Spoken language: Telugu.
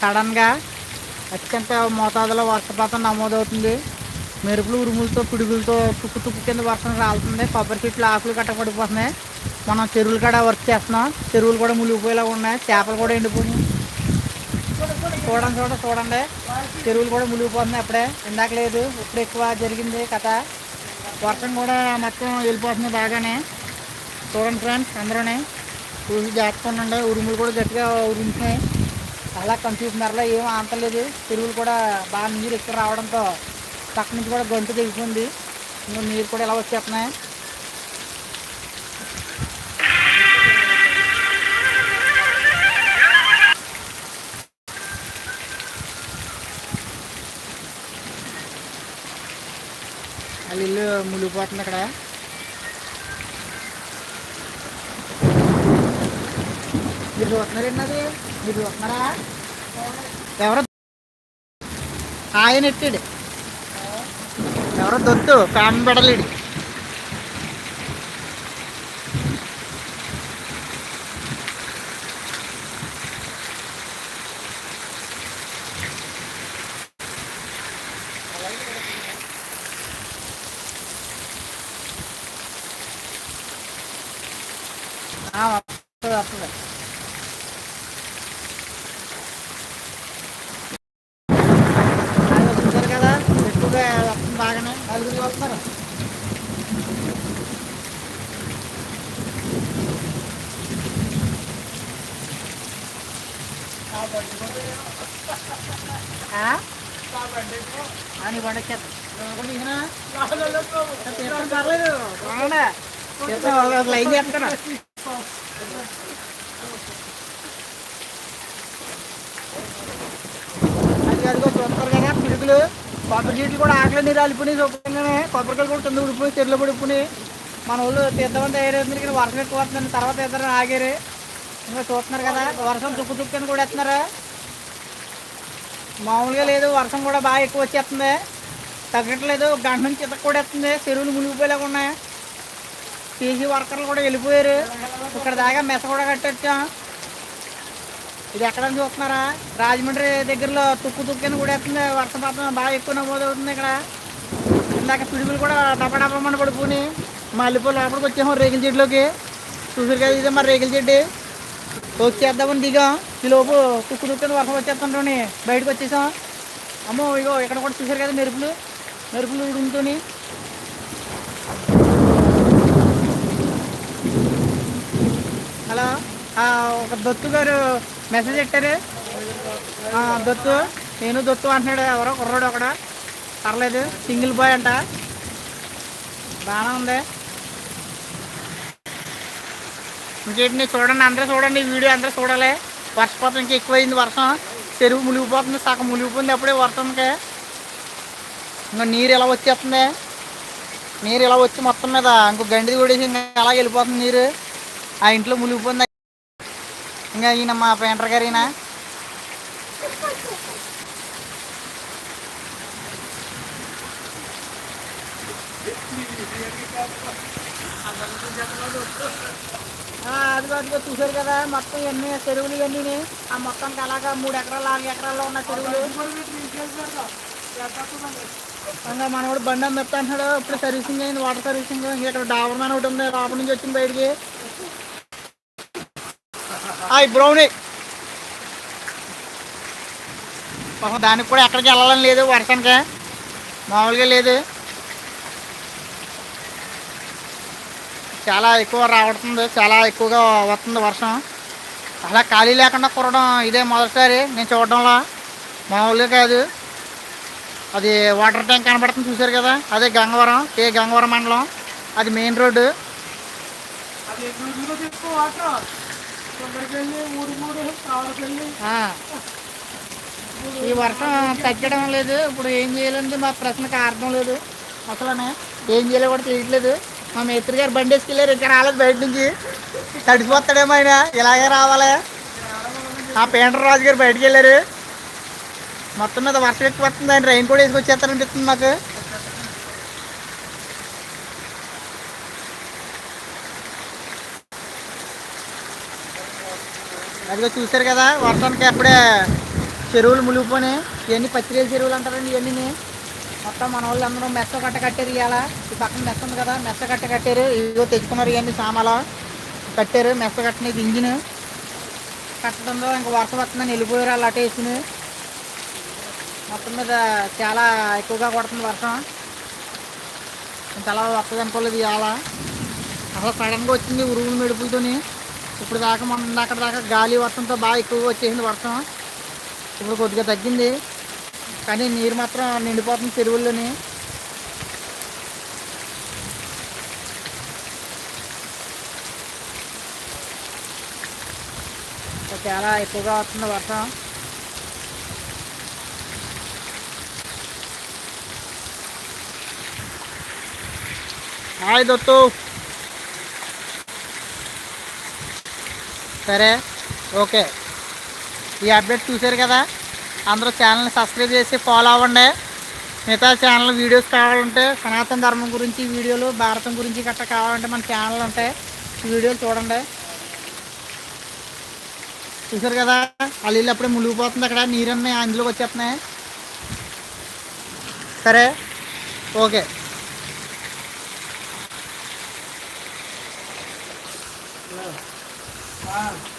సడన్గా అత్యంత మోతాదులో వర్షపాతం నమోదవుతుంది. మెరుపులు ఉరుములతో పిడుగులతో తుక్కు తుక్కు కింద వర్షం రాలుతుంది. కొబ్బరి చెట్లు ఆకులు కట్ట పడిపోతున్నాయి. మనం చెరువులు కూడా వర్క్ చేస్తున్నాం. చెరువులు కూడా మునిగిపోయేలా ఉన్నాయి. చేపలు కూడా ఎండిపోయినాయి. చూడండి చూడండి చూడండి. చెరువులు కూడా మునిగిపోతున్నాయి అప్పుడే. ఇందాక లేదు ఇప్పుడు ఎక్కువ జరిగింది కథ. వర్షం కూడా మొత్తం వెళ్ళిపోతుంది బాగానే. చూడండి ఫ్రెండ్స్ అందరూనే. చూసి జాగ్రత్తగా ఉండండి. ఉరుములు కూడా గట్టిగా ఉరుముతున్నాయి. అలా కన్ఫ్యూజ్ మేరలో ఏం ఆంతలేదు చెరువులు కూడా బాగా నీరు ఎక్కువ రావడంతో పక్క నుంచి కూడా గొంతు దిగుతుంది ఇంకా నీరు కూడా ఇలా వచ్చేస్తున్నాయి? వాళ్ళ ఇల్లు మునిగిపోతుంది ఇక్కడ. మీరు చూస్తున్నారండి అది ఎవరో ఆయన ఎట్టాడు ఎవరో దొత్తు కామన్ పెడలేడు ఆ, వస్తుంది వస్తుంది అది చూసారు కదా ఎక్కువగా వస్తుంది బాగానే నలుగురు వస్తున్నారు ఆ? ఆ, నీ లైన్ చేస్తాను అదిగో చూస్తారు కదా పిడుగులు కొబ్బరి చెట్లు కూడా ఆకలి నీరు అలిపోయి శుభ్రంగానే కొబ్బరికాయలు కూడా కింద ఉడిపోయి తెరలు పడిపోయి మన ఊళ్ళో తీద్దామని తయారవుతుంది ఇక్కడ వర్షం ఎక్కువ వస్తుందని తర్వాత ఇద్దరు ఆగారు ఇంకా చూస్తున్నారు కదా వర్షం తుక్కు తుక్కు కూడా వేస్తున్నారు. మామూలుగా లేదు వర్షం కూడా బాగా ఎక్కువ వచ్చేస్తుంది. తగ్గట్లేదు గంట నుంచి ఇతకు కూడా వేస్తుంది. చెరువులు మునిగిపోయేలాగా ఉన్నాయి. పీజీ వర్కర్లు కూడా వెళ్ళిపోయారు. ఇక్కడ దాకా మెస కూడా కట్టొచ్చాం. ఇది ఎక్కడ చూస్తున్నారా? రాజమండ్రి దగ్గరలో తుక్కు తుక్కని కూడా వేస్తుంది. వర్షపాతం బాగా ఎక్కువ నమోదవుతుంది ఇక్కడ. ఇందాక పిడుగులు కూడా డబ్బడబ్బమని పడిపోయి మల్లెపూలు లోపలికి వచ్చాము రేగిల చెట్లోకి చూసారు కదా ఇదే మరి రేగిల చెట్టు. వచ్చేద్దామని దిగాం. ఈ లోపు తుక్కు వర్షం వచ్చేస్తుంటోని బయటకు వచ్చేసాం. అమ్మో ఇగో ఇక్కడ కూడా చూసారు కదా మెరుపులు? మెరుపులు ఉడుకుతోని. హలో ఒక దొత్తు గారు మెసేజ్ పెట్టారు. దొత్తు నేను దొత్తు అంటున్నాడు ఎవరో కుర్రాడు ఒకడ. పర్లేదు సింగిల్ బాయ్ అంట. బాగానే ఉంది. ఇంకేంటి చూడండి అందరూ చూడండి ఈ వీడియో అందరూ చూడాలి. వర్షపాతం ఇంకా ఎక్కువైంది వర్షం. చెరువు మునిగిపోతుంది సగం మునిగిపోయింది అప్పుడే వర్షంకి. ఇంకా నీరు ఇలా వచ్చేస్తుంది? నీరు ఇలా వచ్చి మొత్తం మీద ఇంకో గండి కొడేసి ఇంకా అలా వెళ్ళిపోతుంది నీరు? ఆ ఇంట్లో మునిగిపోయింది ఇంకా ఈయన మా పెంటర్ గారు ఈయన. ఆ, అదిగో అదిగో చూసారు కదా మొత్తం ఎన్ని చెరువులు ఇవన్నీ? ఆ మొత్తానికి అలాగా మూడు ఎకరాలు నాలుగు ఎకరాల్లో ఉన్న చెరువులు. ఇంకా మనవాడు బండి అని చెప్తా అంటున్నాడు ఇప్పుడు సర్వీసింగ్ అయింది వాటర్ సర్వీసింగ్. ఇక్కడ డాబర్ మ్యాన్ ఒకటి ఉంది లోపల నుంచి వచ్చింది బయటికి. ఆ బ్రౌనీ. పాపం దానికి కూడా ఎక్కడికి వెళ్ళాలని లేదు వర్షానికి. మామూలుగా లేదు. చాలా ఎక్కువ రావడుతుంది చాలా ఎక్కువగా వస్తుంది వర్షం. అలా ఖాళీ లేకుండా కురడం ఇదే మొదటిసారి. నేను చూడడంలో మామూలుగా కాదు. అది వాటర్ ట్యాంక్ కనబడుతుంది చూసారు కదా? అదే గంగవరం ఏ గంగవరం మండలం. అది మెయిన్ రోడ్డు. ఈ వర్షం తగ్గడం లేదు. ఇప్పుడు ఏం చేయాలంటే మా ప్రశ్నకు అర్థం లేదు. అసలనే ఏం చేయాలో కూడా తెలియట్లేదు. మా మేస్త్రి గారు బండి వేసుకెళ్ళారు ఇంకా రాలేదు బయట నుంచి. తడిసిపోతాడేమో ఆయన. ఇలాగే రావాలి. ఆ పేంటర్ రాజు గారు బయటకు వెళ్ళారు. మొత్తం మీద వర్షం ఎక్కువ పడుతుంది. ఆయన రైన్ కూడా వేసుకొచ్చేస్తారనిపిస్తుంది మాకు. అదిగో చూశారు కదా వర్షానికి అప్పుడే చెరువులు మునిగిపోయినాయి. ఇవన్నీ పచ్చిరేలు చెరువులు అంటారండి ఇవన్నీ మొత్తం మన వాళ్ళు అందరూ మెత్త కట్ట కట్టారు ఇవాళ ఈ పక్కన మెత్త ఉంది కదా మెత్త కట్ట కట్టారు. ఇదిగో తెచ్చుకున్నారు ఇవన్నీ సామాల కట్టారు మెత్త కట్టినది ఇంజిన్. కట్టడంలో ఇంకా వర్షం వస్తుందని వెళ్ళిపోయారు అలా అటు వేసుకుని. మొత్తం మీద చాలా ఎక్కువగా కొడుతుంది వర్షం. ఇంత అలా వస్తుంది అనుకోలేదు ఇవాళ అసలు సడన్గా వచ్చింది ఉరుగులు మెడుపులతోని. ఇప్పుడు దాకా మొన్న దాకా దాకా గాలి వర్షంతో బాగా ఎక్కువగా వచ్చేసింది వర్షం. ఇప్పుడు కొద్దిగా తగ్గింది. కానీ నీరు మాత్రం నిండిపోతుంది చెరువుల్లోని. చాలా ఎక్కువగా వస్తుంది వర్షం. హాయ్ దొత్తు సరే ఓకే. ఈ అప్డేట్ చూశారు కదా? అందరూ ఛానల్ని సబ్స్క్రైబ్ చేసి ఫాలో అవ్వండి. మిగతా ఛానల్ వీడియోస్ కావాలంటే సనాతన ధర్మం గురించి వీడియోలు భారతం గురించి గట్రా కావాలంటే మన ఛానల్ ఉంటాయి వీడియోలు చూడండి. చూసారు కదా? వాళ్ళు అప్పుడే మునిగిపోతుంది అక్కడ. నీరన్నీ అందులోకి వచ్చేస్తున్నాయి. సరే? ఓకే. Wow.